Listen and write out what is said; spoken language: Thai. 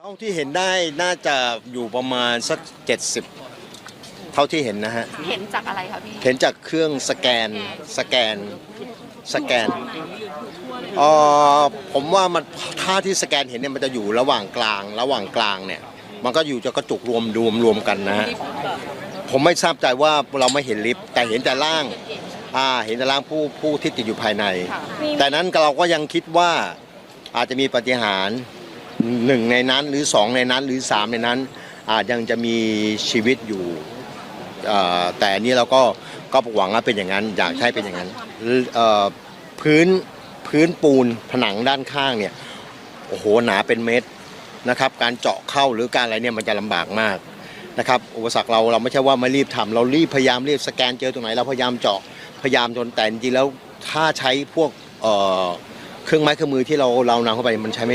เท่าที่เห็นได้น่าจะอยู่ประมาณสักเจ็ดสิบเท่าที่เห็นนะฮะ เห็นจากอะไรคะพี่เห็นจากเครื่องสแกนสแกนสแกนเออผมว่ามันถ้าที่สแกนเห็นเนี่ยมันจะอยู่ระหว่างกลาง ระหว่างกลางเนี่ย มันก็อยู่จะกระจุกรวมรวมรวมกันนะฮะผมไม่ทราบใจว่าเราไม่เห็นลิฟต์แต่เห็นแต่ล่างอ่าเห็นแต่ล่างผู้ผู้ที่ติดอยู่ภายในค่ะแต่นั้นเราก็ยังคิดว่าอาจจะมีปาฏิหารย์ หนึ่งในนั้นหรือสองในนั้นหรือสามในนั้น อาจยังจะมีชีวิตอยู่แต่นี้เราก็ก็หวังว่าเป็นอย่างนั้นอยากให้เป็นอย่างนั้นพื้นพื้นปูนผนังด้านข้างเนี่ยโอ้โหหนาเป็นเมตรนะครับ การเจาะเข้าหรือการอะไรเนี่ยมันจะลำบากมากนะครับอุปสรรคเราเราไม่ใช่ว่าไม่รีบทำเรารีบพยายามรีบสแกนเจอตรงไหนเราพยายามเจาะพยายามจนแต่จริงๆแล้วถ้าใช้พวกเครื่องไม้เครื่องมือที่เราเรานำเข้าไปมันใช้ไม่